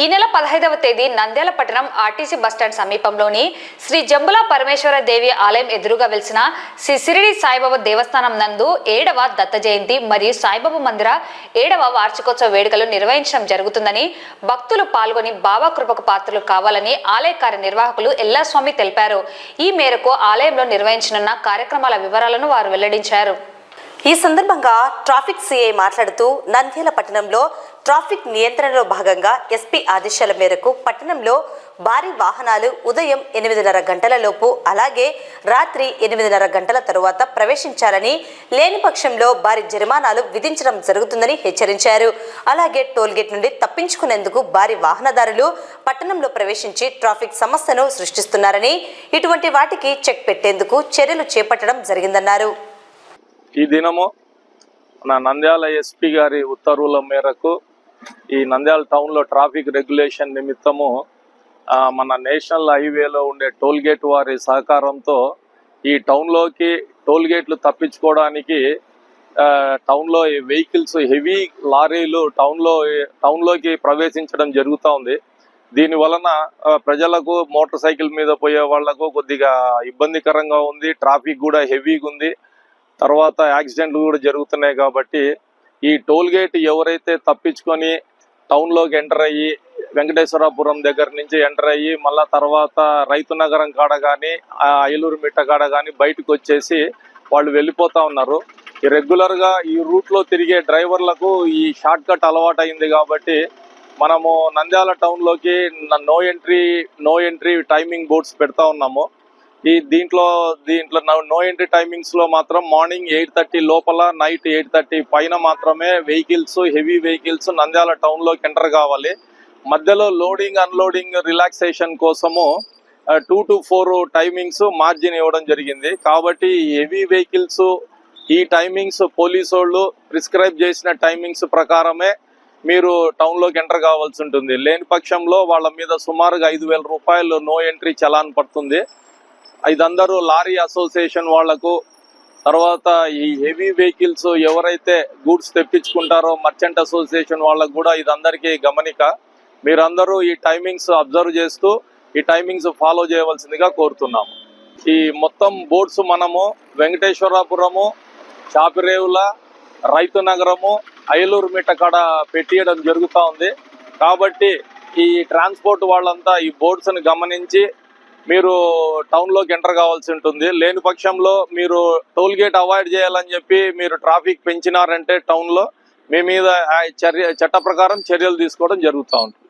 ఈ నెల పదహైదవ తేదీ నంద్యాల పట్టణం ఆర్టీసీ బస్టాండ్ సమీపంలోని శ్రీ జంబుల పరమేశ్వర దేవి ఆలయం ఎదురుగా వెలిసిన శ్రీ సిరిడి సాయిబాబా దేవస్థానం నందు ఏడవ దత్త జయంతి మరియు సాయిబాబా మందిర ఏడవ వార్షికోత్సవ వేడుకలు నిర్వహించడం జరుగుతుందని భక్తులు పాల్గొని బాబా కృపకు పాత్రలు కావాలని ఆలయ కార్యనిర్వాహకులు ఎల్లాస్వామి తెలిపారు. ఈ మేరకు ఆలయంలో నిర్వహించనున్న కార్యక్రమాల వివరాలను వారు వెల్లడించారు. ఈ సందర్భంగా ట్రాఫిక్ సిఐ మాట్లాడుతూ నంద్యాల పట్టణంలో ట్రాఫిక్ నియంత్రణలో భాగంగా ఎస్పీ ఆదేశాల మేరకు పట్టణంలో భారీ వాహనాలు ఉదయం ఎనిమిదిన్నర గంటలలోపు అలాగే రాత్రి ఎనిమిదిన్నర గంటల తరువాత ప్రవేశించాలని లేని పక్షంలో భారీ జరిమానాలు విధించడం జరుగుతుందని హెచ్చరించారు. అలాగే టోల్గేట్ నుండి తప్పించుకునేందుకు భారీ వాహనదారులు పట్టణంలో ప్రవేశించి ట్రాఫిక్ సమస్యను సృష్టిస్తున్నారని ఇటువంటి వాటికి చెక్ పెట్టేందుకు చర్యలు చేపట్టడం జరిగిందన్నారు. ఈ దినము మన నంద్యాల ఎస్పీ గారి ఉత్తర్వుల మేరకు ఈ నంద్యాల టౌన్లో ట్రాఫిక్ రెగ్యులేషన్ నిమిత్తము మన నేషనల్ హైవేలో ఉండే టోల్గేట్ వారి సహకారంతో ఈ టౌన్లోకి టోల్గేట్లు తప్పించుకోవడానికి టౌన్లో ఈ వెహికల్స్ హెవీ లారీలు టౌన్లో టౌన్లోకి ప్రవేశించడం జరుగుతూ ఉంది. దీని వలన ప్రజలకు మోటార్ సైకిల్ మీద పోయే వాళ్ళకు కొద్దిగా ఇబ్బందికరంగా ఉంది ట్రాఫిక్ కూడా హెవీగా ఉంది. తర్వాత యాక్సిడెంట్లు కూడా జరుగుతున్నాయి కాబట్టి ఈ టోల్ గేట్ ఎవరైతే తప్పించుకొని టౌన్లోకి ఎంటర్ అయ్యి వెంకటేశ్వరపురం దగ్గర నుంచి ఎంటర్ అయ్యి మళ్ళా తర్వాత రైతు నగరం కాడ కానీ అయలూరు మిట్ట కాడ కానీ బయటకు వచ్చేసి వాళ్ళు వెళ్ళిపోతా ఉన్నారు. ఈ రెగ్యులర్గా ఈ రూట్లో తిరిగే డ్రైవర్లకు ఈ షార్ట్ కట్ అలవాటు అయింది కాబట్టి మనము Nandyal టౌన్లోకి no entry no entry timing boards పెడతా ఉన్నాము. ఈ దీంట్లో దీంట్లో నో ఎంట్రీ టైమింగ్స్లో మాత్రం మార్నింగ్ ఎయిట్ థర్టీ లోపల నైట్ ఎయిట్ థర్టీ పైన మాత్రమే వెహికల్స్ హెవీ వెహికల్స్ నంద్యాల టౌన్లోకి ఎంటర్ కావాలి. మధ్యలో లోడింగ్ అన్లోడింగ్ రిలాక్సేషన్ కోసము two to four timings margin ఇవ్వడం జరిగింది. కాబట్టి హెవీ వెహికల్స్ ఈ టైమింగ్స్ పోలీసు వాళ్ళు ప్రిస్క్రైబ్ చేసిన టైమింగ్స్ ప్రకారమే మీరు టౌన్లోకి ఎంటర్ కావాల్సి ఉంటుంది. లేని పక్షంలో వాళ్ళ మీద సుమారుగా ఐదు వేల రూపాయలు నో ఎంట్రీ చలాన్ పడుతుంది. ఇదందరూ లారీ అసోసియేషన్ వాళ్ళకు తర్వాత ఈ హెవీ వెహికల్స్ ఎవరైతే గూడ్స్ తెప్పించుకుంటారో మర్చెంట్ అసోసియేషన్ వాళ్ళకు కూడా ఇదందరికీ గమనిక. మీరందరూ ఈ టైమింగ్స్ అబ్జర్వ్ చేస్తూ ఈ టైమింగ్స్ ఫాలో చేయవలసిందిగా కోరుతున్నాము. ఈ మొత్తం బోర్డ్స్ మనము వెంకటేశ్వరపురము చాపిరేవుల రైతు నగరము ఐలూరు మిట్ట కాడ పెట్టియడం జరుగుతూ ఉంది. కాబట్టి ఈ ట్రాన్స్పోర్ట్ వాళ్ళంతా ఈ బోర్డ్స్ని గమనించి మీరు టౌన్లోకి ఎంటర్ కావాల్సి ఉంటుంది. లేని పక్షంలో మీరు టోల్ గేట్ అవాయిడ్ చేయాలని చెప్పి మీరు ట్రాఫిక్ పెంచినారంటే టౌన్లో మీ మీద చర్య చట్ట ప్రకారం చర్యలు తీసుకోవడం జరుగుతూ ఉంటుంది.